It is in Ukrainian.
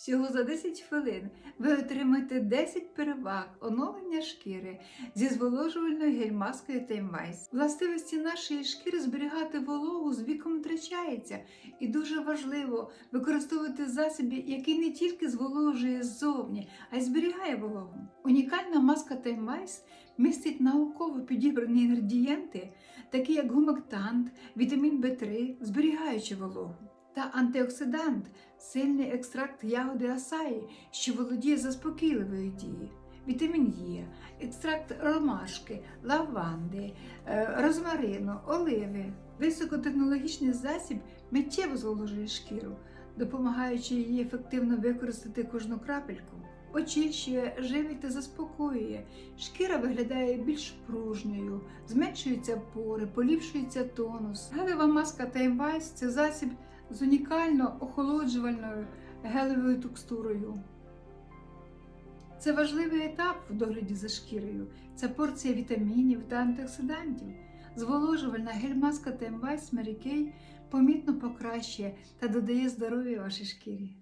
Всього за 10 хвилин ви отримаєте 10 переваг оновлення шкіри зі зволожувальною гель-маскою Таймвайс. Властивості нашої шкіри зберігати вологу з віком втрачається, і дуже важливо використовувати засіб, який не тільки зволожує ззовні, а й зберігає вологу. Унікальна маска Таймвайс містить науково підібрані інгредієнти, такі як гумектант, вітамін В3, зберігаючи вологу. Та антиоксидант, сильний екстракт ягоди асаї, що володіє заспокійливою дією, вітамін Е, екстракт ромашки, лаванди, е, розмарину, оливи. Високотехнологічний засіб миттєво зволожує шкіру, допомагаючи її ефективно використати кожну крапельку. Очищує, живить та заспокоює. Шкіра виглядає більш пружньою, зменшуються пори, поліпшується тонус. Гелева маска Таймвайс це засіб з унікально охолоджувальною гелевою текстурою. Це важливий етап в догляді за шкірою. Це порція вітамінів та антиоксидантів. Зволожувальна гель-маска Таймвайс Mary Kay помітно покращує та додає здоров'я вашій шкірі.